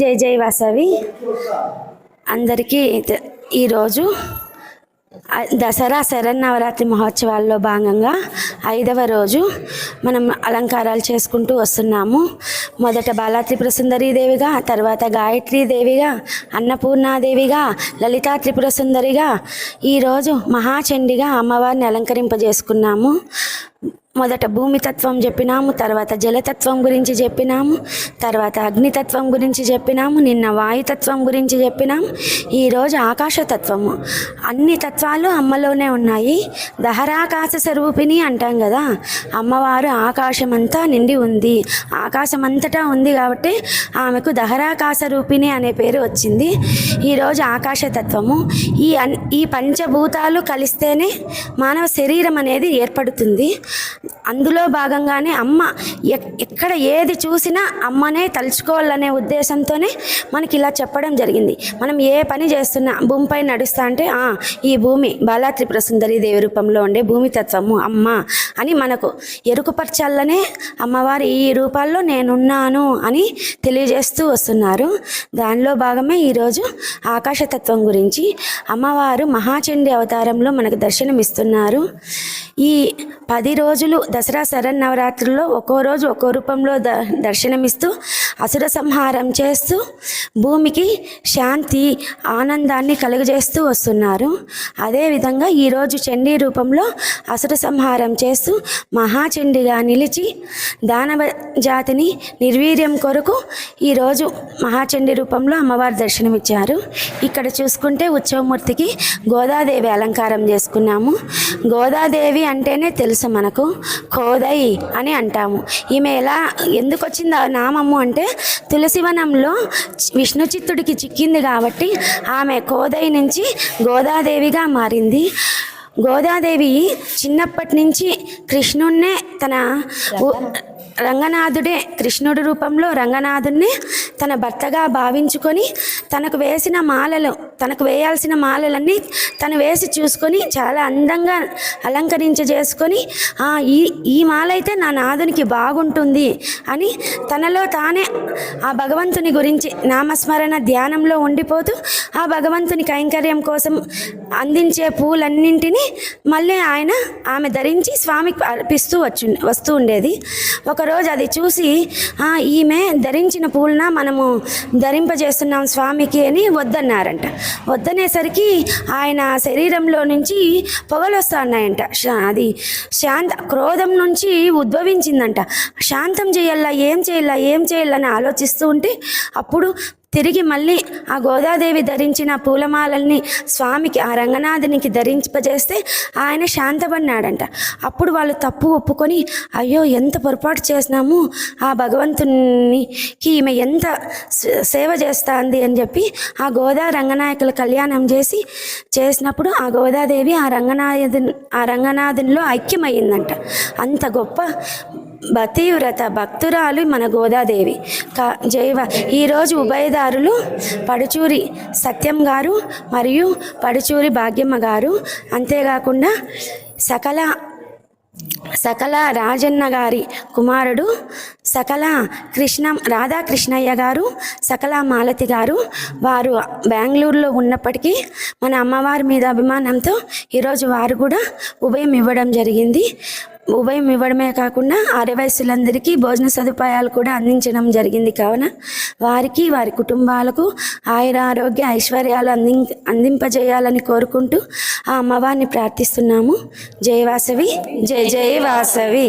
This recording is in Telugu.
జై జై వసవి. అందరికీ ఈరోజు దసరా శరన్నవరాత్రి మహోత్సవాల్లో భాగంగా ఐదవ రోజు మనం అలంకారాలు చేసుకుంటూ వస్తున్నాము. మొదట బాలా త్రిపుర దేవిగా తర్వాత గాయత్రీదేవిగా అన్నపూర్ణాదేవిగా లలితా త్రిపుర సుందరిగా ఈరోజు మహాచండిగా అమ్మవారిని అలంకరింపజేసుకున్నాము. మొదట భూమితత్వం చెప్పినాము తర్వాత జలతత్వం గురించి చెప్పినాము తర్వాత అగ్నితత్వం గురించి చెప్పినాము నిన్న వాయుతత్వం గురించి చెప్పినాము ఈరోజు ఆకాశతత్వము. అన్ని తత్వాలు అమ్మలోనే ఉన్నాయి. దహరాకాశ స్వరూపిణి అంటాం కదా అమ్మవారు ఆకాశమంతా నిండి ఉంది. ఆకాశమంతటా ఉంది కాబట్టి ఆమెకు దహరాకాశ రూపిణి అనే పేరు వచ్చింది. ఈరోజు ఆకాశతత్వము. ఈ అన్ ఈ పంచభూతాలు కలిస్తేనే మానవ శరీరం అనేది ఏర్పడుతుంది. అందులో భాగంగానే అమ్మ ఎక్- ఎక్కడ ఏది చూసినా అమ్మనే తలుచుకోవాలనే ఉద్దేశంతోనే మనకి ఇలా చెప్పడం జరిగింది. మనం ఏ పని చేస్తున్నా భూమిపై నడుస్తా అంటే ఈ భూమి బాలా త్రిపుర సుందరి దేవి రూపంలో ఉండే భూమి తత్వము అమ్మ అని మనకు ఎరుకుపరచాలనే అమ్మవారి ఈ రూపాల్లో నేనున్నాను అని తెలియజేస్తూ వస్తున్నారు. దానిలో భాగమే ఈరోజు ఆకాశతత్వం గురించి అమ్మవారు మహాచండి అవతారంలో మనకు దర్శనమిస్తున్నారు. ఈ పది రోజులు దసరా శరన్నవరాత్రుల్లో ఒక్కో రోజు ఒక్కో రూపంలో ద దర్శనమిస్తూ అసుర సంహారం చేస్తూ భూమికి శాంతి ఆనందాన్ని కలుగజేస్తూ వస్తున్నారు. అదేవిధంగా ఈరోజు చండీ రూపంలో అసుర సంహారం చేస్తూ మహాచండిగా నిలిచి దానవ జాతిని నిర్వీర్యం కొరకు ఈరోజు మహాచండి రూపంలో అమ్మవారి దర్శనమిచ్చారు. ఇక్కడ చూసుకుంటే ఉత్సవమూర్తికి గోదాదేవి అలంకారం చేసుకున్నాము. గోదాదేవి అంటేనే తెలుసు మనకు. కోదై అని అంటాము. ఈమె ఎలా ఎందుకు వచ్చింది నామము అంటే తులసివనంలో విష్ణు చిత్తుడికి చిక్కింది కాబట్టి ఆమె కోదై నుంచి గోదాదేవిగా మారింది. గోదాదేవి చిన్నప్పటి నుంచి కృష్ణుణ్ణే తన రంగనాథుడే కృష్ణుడి రూపంలో రంగనాథుణ్ణి తన భర్తగా భావించుకొని తనకు వేసిన మాలలు తనకు వేయాల్సిన మాలలన్నీ తను వేసి చూసుకొని చాలా అందంగా అలంకరించ చేసుకొని ఈ ఈ మాల అయితే నా నాదునికి బాగుంటుంది అని తనలో తానే ఆ భగవంతుని గురించి నామస్మరణ ధ్యానంలో ఉండిపోతూ ఆ భగవంతుని కైంకర్యం కోసం అందించే పూలన్నింటినీ మళ్ళీ ఆయన ఆమె ధరించి స్వామికి అర్పిస్తూ వచ్చు వస్తూ ఉండేది. ఒకరోజు అది చూసి ఈమె ధరించిన పూలన మనము ధరింపజేస్తున్నాం స్వామికి అని వద్దన్నారంట. వద్దనేసరికి ఆయన శరీరంలో నుంచి పొగలు వస్తున్నాయంట శా- అది శాంత క్రోధం నుంచి ఉద్భవించిందంట. శాంతం చేయాలా? ఏం చేయాలా? ఏం చేయాలని ఆలోచిస్తూ ఉంటే అప్పుడు తిరిగి మళ్ళీ ఆ గోదాదేవి ధరించిన పూలమాలల్ని స్వామికి ఆ రంగనాథునికి ధరింపజేస్తే ఆయన శాంతపడినాడంట. అప్పుడు వాళ్ళు తప్పు ఒప్పుకొని అయ్యో ఎంత పొరపాటు చేసినాము? ఆ భగవంతునికి ఈమె ఎంత సేవ చేస్తాంది? అని చెప్పి ఆ గోదా రంగనాయకుల కళ్యాణం చేసి చేసినప్పుడు ఆ గోదాదేవి ఆ రంగనాథు ఆ రంగనాథునిలో ఐక్యమయ్యిందంట. అంత గొప్ప పతివ్రత భక్తురాలు మన గోదాదేవి. కా జైవ ఈరోజు ఉభయదారులు పడుచూరి సత్యం గారు మరియు పడుచూరి భాగ్యమ్మ గారు. అంతేకాకుండా సకల సకల రాజన్న గారి కుమారుడు సకల కృష్ణ రాధాకృష్ణయ్య గారు సకల మాలతి గారు. వారు బెంగళూరులో ఉన్నప్పటికీ మన అమ్మవారి మీద అభిమానంతో ఈరోజు వారు కూడా ఉభయం ఇవ్వడం జరిగింది. ఉభయం ఇవ్వడమే కాకుండా అరవయస్సులందరికీ భోజన సదుపాయాలు కూడా అందించడం జరిగింది కావున వారికి వారి కుటుంబాలకు ఆయుర ఆరోగ్య ఐశ్వర్యాలు అంది అందింపజేయాలని కోరుకుంటూ ఆ అమ్మవారిని ప్రార్థిస్తున్నాము. జయ వాసవి జయ జయ వాసవి.